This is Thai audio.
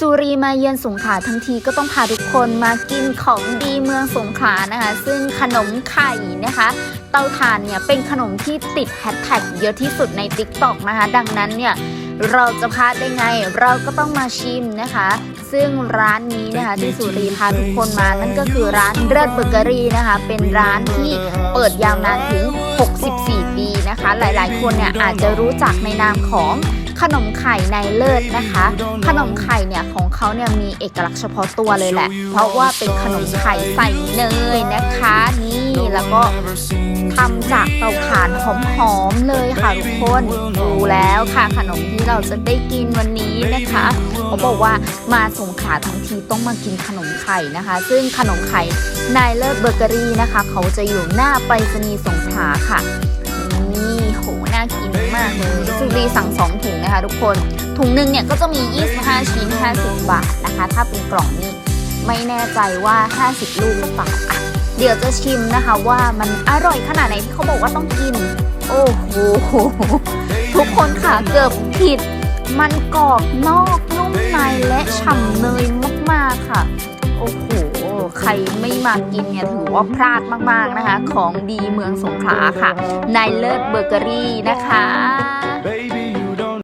สุรีมาเยือนสงขลาทั้งทีก็ต้องพาทุกคนมากินของดีเมืองสงขลานะคะ ซึ่งขนมไข่นะคะ เตาถ่านเนี่ยเป็นขนมที่ติดแฮชแท็กเยอะที่สุดใน t ิ k t o k นะคะ ดังนั้นเนี่ยเราจะพลาดได้ไง เราก็ต้องมาชิมนะคะ ซึ่งร้านนี้นะคะที่สุรีพาทุกคนมา นั่นก็คือร้านเลิศเบเกอรี่นะคะ เป็นร้านที่เปิดยาวนานถึง 64 ปีนะคะ หลายๆ คนเนี่ยอาจจะรู้จักในนามของ ขนมไข่ในเลิศนะคะ ขนมไข่เนี่ยของเขาเนี่ยมีเอกลักษณ์เฉพาะตัวเลยแหละ เพราะว่าเป็นขนมไข่ใส่เนยนะคะ นี่แล้วก็ทำจากเตาถ่านหอมๆเลยค่ะทุกคนดูแล้วค่ะขนมที่เราจะได้กินวันนี้นะคะเขาบอกว่ามาสงขลาทั้งทีต้องมากินขนมไข่นะคะ ซึ่งขนมไข่นายเลิศเบเกอรี่นะคะ เขาจะอยู่หน้าไปรษณีย์สงขลาค่ะากเลยสุรีสั่ง 2 ถุงนะคะทุกคน ถุงหนึ่งเนี่ยก็จะมี 25 ชิ้น 50 บาทนะคะ ถ้าเป็นกล่องนี้ไม่แน่ใจว่า 50 ลูกหรือเปล่าเดี๋ยวจะชิมนะคะว่ามันอร่อยขนาดไหนที่เขาบอกว่าต้องกิน โอ้โหทุกคนค่ะเกือบผิด มันกรอบนอกนุ่มในและฉ่ำเนยมากๆค่ะ โอ้โหใครไม่มากินเนี่ยถือว่าพลาดมากๆนะคะ ของดีเมืองสงขลาค่ะนายเลิศเบเกอรี่นะคะ